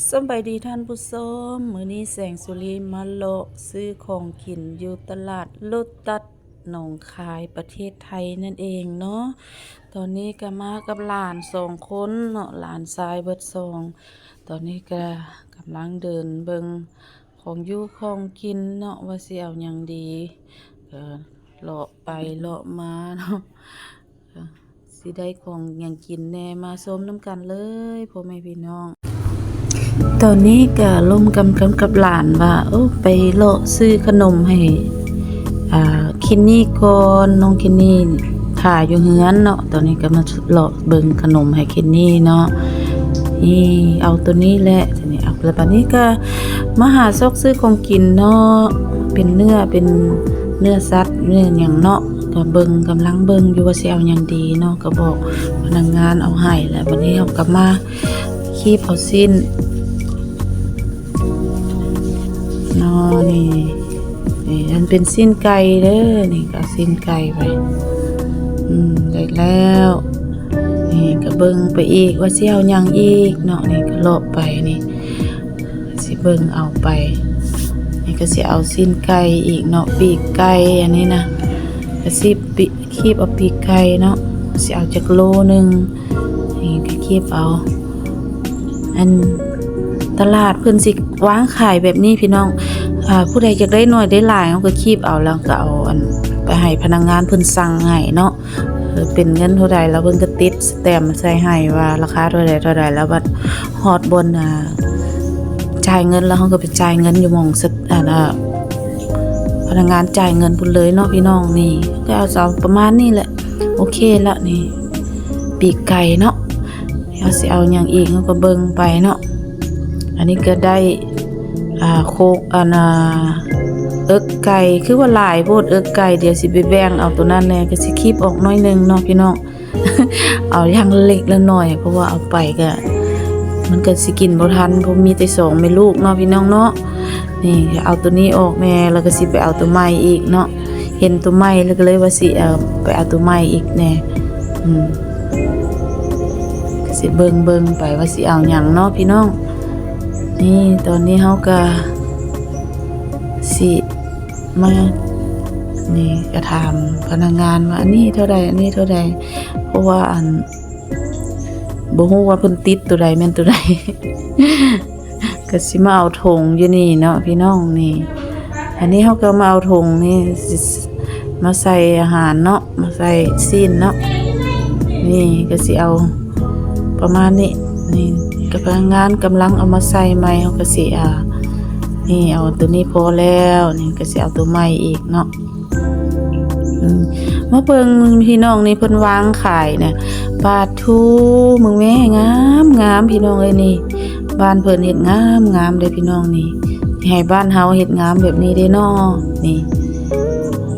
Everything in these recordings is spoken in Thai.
สำบายดีท่านผู้ชมมือนี้แสงสุรีมาเลาะซื้อของกินอยู่ตลาดโลตัสหนองคายประเทศไทยนั่นเองเนาะ ตอนนี้ก็มากับหลานสองคนเนาะหลานชายเบิดสอง ตอนนี้ก็กำลังเดินเบิงของอยู่ของกินเนาะว่าสิเอาหยังดีก็เลาะไปเลาะมาเนาะสิได้ของหยังกินแน่มาส้มน้ำกันเลยพ่อแม่พี่น้อง ตอนนี้ก็ล่มกำกันกับหลานว่าโอ้ไปเลาะซื้อขนมให้อ่าคินนี่ก่อนน้องคินนี่ถ่ายอยู่เฮือนเนาะตอนนี้ก็มาเลาะเบิ่งขนมให้คินนี่เนาะนี่เอาตัวนี้แหละทีนี้เอาแล้วบัดนี้ก็มาหาซอกซื้อของกินเนาะเป็นเนื้อเป็นเนื้อสัตว์เนื้อหยังเนาะก็เบิงกำลังเบิงอยู่ว่าสิเอาหยังดีเนาะก็บอกพนักงานเอาให้แล้วบัดนี้เฮากลับมาคีบเอาสิ้น นอนี่นี่อันเป็นสิ้นไก่เด้อนี่ก็สิ้นไก่ไปอืมได้แล้วนี่ก็เบิ่งไปอีกว่าสิเอาหยังอีกเนาะนี่ก็เลาะไปนี่สิเบิ่งเอาไป นี่ก็สิเอาสิ้นไก่อีกเนาะปีกไก่อันนี้นะก็สิปิคีบเอาปีกไก่เนาะสิเอาจักโลหนึงนี่ก็คีบเอาอัน ตลาดเพิ่นสิวางขายแบบนี้พี่น้องอ่าผู้ใดอยากได้หน่อยได้หลายเขาก็คีบเอาแล้วก็เอาอันไปให้พนักงานเพิ่นสั่งให้เนาะเออเป็นเงินเท่าใดแล้วเพิ่นก็ติดสแตมใส่ให้ว่าราคาเท่าใดเท่าใดแล้วบัดฮอดบนอ่าจ่ายเงินแล้วเขาก็ไปจ่ายเงินอยู่มองสอ่าน่ะพนักงานจ่ายเงินพุ่นเลยเนาะพี่น้องนี่ก็เอาเอาประมาณนี้แหละ โอเคละนี่ ปีกไก่เนาะเอาสิเอาหยังอีกเขาก็เบิ่งไปเนาะ อันนี้ก็ได้อ่าโคกอันน่ะเอิกไก่คือว่าหลายโพดเอิกไก่เดี๋ยวสิไปแบ่งเอาตัวนั้นแน่ก็สิคีบออกน้อยหนึงเนาะพี่น้องเอาอย่างเล็กละหน่อย เพราะว่าเอาไปก็มันก็สิกินบ่ทันเพราะมีแต่สองแม่ลูกเนาะพี่น้องเนาะนี่เอาตัวนี้ออกแน่แล้วก็สิไปเอาตัวใหม่อีกเนาะเห็นตัวใหม่แล้วก็เลยว่าสิเอาไปเอาตัวใหม่อีกแน่อืมก็สิเบิ่งเบิ่งไปว่าสิเอาหยังเนาะพี่น้อง นี่ตอนนี้เขาก็สิมานี่ก็ถามพนักงานว่าอันนี้เท่าใดอันนี้เท่าใดเพราะว่าอันบ่ฮู้ว่าเพิ่นติดตัวใดแม่นตัวใดก็สิมาเอาถุงอยู่นี่เนาะพี่น้องนี่ อันนี้เขาก็มาเอาถุงนี่มาใส่อาหารเนาะมาใส่ซีนเนาะนี่ก็สิเอาประมาณนี้นี่ กับพนักงานกำลังเอามาใส่ใหม่เขาก็สิอ่านี่เอาตัวนี้พอแล้วนี่ก็สิเอาตัวใหม่อีกเนาะอืมาเบิ่งพี่น้องนี่เพิ่นวางขายเนี่ยปลาทูมึงแม่งามงามพี่น้องเอ้ยนี่ บ้านเพิ่นเฮ็ดงามงามเด้อพี่น้องนี่ให้บ้านเฮาเฮ็ดงามแบบนี้เด้เนาะนี่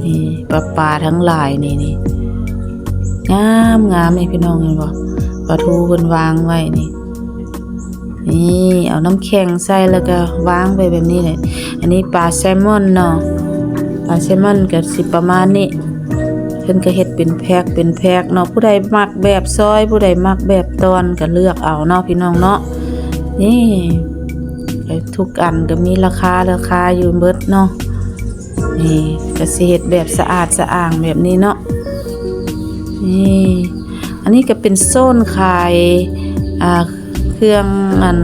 นี่ปลาปลาทั้งหลายนี่นี่งามงามนี่พี่น้องเห็นบ่ปลาทูเพิ่นวางไว้นี่ นี่เอาน้ำแข็งใส่แล้วก็วางไปแบบนี้เลยอันนี้ปลาแซลมอนเนาะปลาแซลมอนก็สิประมาณนี้เพิ่นก็เฮ็ดเป็นแพ็คเป็นแพ็คเนาะผู้ใดมักแบบซอย ผู้ใดมักแบบตอนก็เลือกเอาเนาะพี่น้องเนาะนี่ทุกอันก็มีราคาราคาอยู่เบิดเนาะนี่ก็สิเฮ็ดแบบสะอาดสะอ้างแบบนี้เนาะนี่อันนี้ก็เป็นโซนขายอ่า เครื่องอัน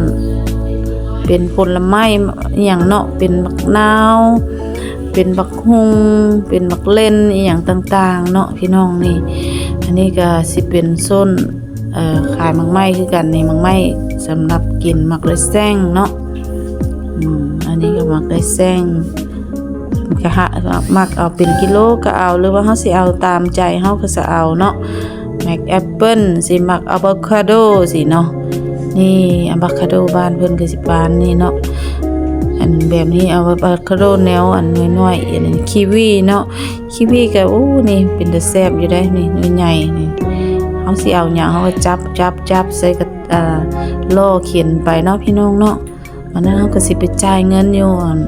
เป็นผลไม้อย่างเนาะเป็นบักนาว เป็นบักฮุงเป็นบักเล่นอหย่างต่างๆ เนาะพี่น้องนี่ อันนี้ก็สิเป็นโซนขายมักไม้คือกันนี่มักไม้สำหรับกินมักเลยแซงเนาะอันนี้ก็มักเลยแซงก็หามักเอาเป็นกิโลก็เอาหรือว่าเฮาสิเอาตามใจเฮาก็จะเอาเนาะแมกแอปเปิลสิมักอะโวคาโดสิเนาะ นี่อะโวคาโดบ้านเพิ่นก็สิปานนี่เนาะอันแบบนี้เอะโวคาโดแนวอันน้อยๆอันนี้คีวีเนาะคีวีก็โอ้นี่เป็นตาแซ่บอยู่ได้นี่หน่ยใหญ่นี่เฮาสิเอาหยังเฮาก็จับจับจับใส่กับอ่าล่อเขียนไปเนาะพี่น้องเนาะวันนั้นเฮาก็สิไปจ่ายเงินอยู่อั่น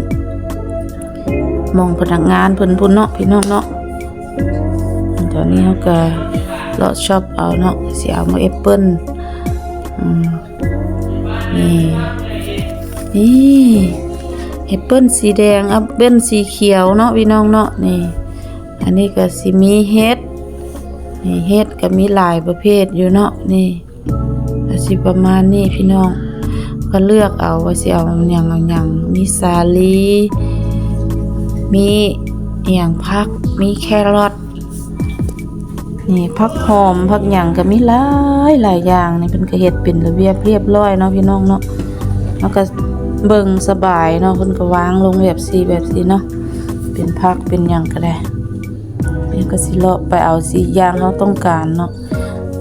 มองพนักงานเพิ่นพุ่นเนาะพี่น้องเนาะตอนนี้เขาก็เลาะชอบเอาเนาะสิเอามาแอปเปิ้ลอืม นี่นี่แอปเปิ้ลสีแดงแอปเปิ้ลสีเขียวเนาะพี่น้องเนาะนี่ อันนี้ก็สิมีเฮ็ดนี่เฮ็ดก็มีหลายประเภทอยู่เนาะนี่ก็สิประมาณนี้พี่น้อง ก็เลือกเอาว่าสิเอาหยังเอาหยังมีสาลีมีอย่างผักมีแครอท นี่ผักหอมผักหยังก็มีหลายหลายอย่างนี่เพิ่นก็เฮ็ดเป็นระเบียบเรียบร้อยเนาะพี่น้องเนาะแล้วก็เบิ่งสบายเนาะเพิ่นก็วางลงแบบสีแบบสีเนาะเป็นผักเป็นหยังก็ได้นี่ก็สิเลาะไปเอาสีอย่างเราต้องการเนาะ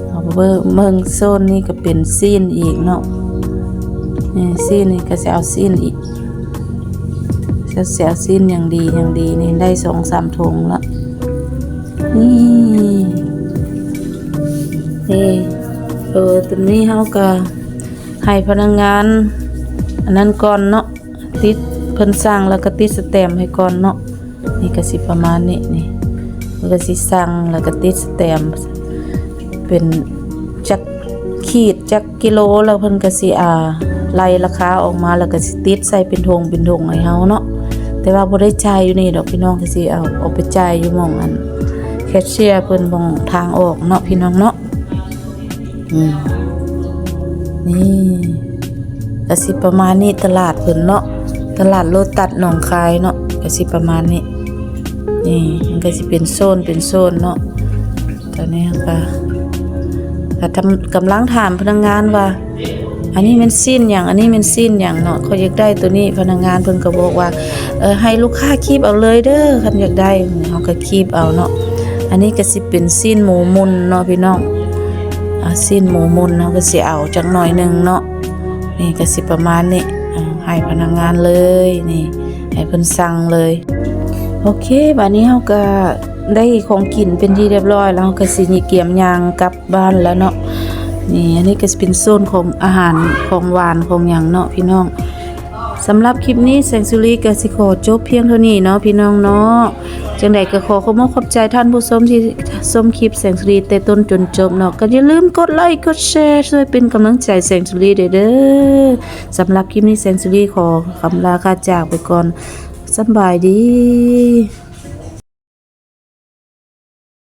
เอาเบิ่งเมืองโซนนี่ก็เป็นซีนอีกเนาะนี่ซีนนี่ก็สิเอาซีนอีกเสียเสียสิ้นอย่างดีอย่างดีนี่ได้สองสามถุงละนี่ นี่เออตรงนี้เขาก็ให้พนักงานอันนั้นก่อนเนาะติดเพิ่นสั่งแล้วก็ติดสแตมให้ก่อนเนาะนี่ก็สิประมาณนี้นี่มันก็สิสั่งแล้วก็ติดสแตมเป็นจักขีดจักกิโลแล้วเพิ่นก็สิอ่าไล่ราคาออกมาแล้วก็สิติดใส่เป็นธงเป็นธงให้เฮาเนาะแต่ว่าบ่ได้จ่ายอยู่นี่ดอกพี่น้องก็สิเอาเอาไปจ่ายอยู่หม่องอันแคชเชียร์เพิ่นบ่งทางออกเนาะพี่น้องเนาะ นี่ก็สิประมาณนี้ตลาดเพิ่นเนาะตลาดโลตัดหนองคายเนาะก็สิประมาณนี้นี่มันก็สิเป็นโซนเป็นโซนเนาะตอนนี้ก็ก็ทำกำลังถามพนักงานว่า อันนี้มันสิ้นอย่างอันนี้มันสิ้นอย่างเนาะเขาอยากได้ตัวนี้พนักงานเพิ่นก็บอกว่าเออให้ลูกค้าคีบเอาเลยเด้อคันอยากได้เขาก็คีบเอาเนาะอันนี้ก็สิเป็นสิ้นหมูมุนเนาะพี่น้อง สิ้นหมูมุนเนาก็สิเอาจักหน่อยหนึ่งเนาะนี่ก็สิประมาณนี้อ่ให้พนักงานเลยนี่ให้เพิ่นสั่งเลย โอเคบัดนี้เฮาก็ได้ของกินเป็นที่เรียบร้อย แล้วเราก็สินี่เกียมยางกลับบ้านแล้วเนาะนี่อันนี้ก็เป็นโซนของอาหารของหวานของอย่างเนาะพี่น้อง สำหรับคลิปนี้แสงสุรีกสิขอจบเพียงเท่านี้เนาะพี่น้องเนาะจังใดก็ขอขอบคุณขอบใจท่านผู้ชมที่ชมคลิปแสงสุรีแต่ต้นจนจบเนาะก็อย่าลืมกดไลค์กดแชร์ช่วยเป็นกำลังใจแสงสุรีเด้อสำหรับคลิปนี้แสงสุรีขอคำลาคาจากไปก่อนสบายดี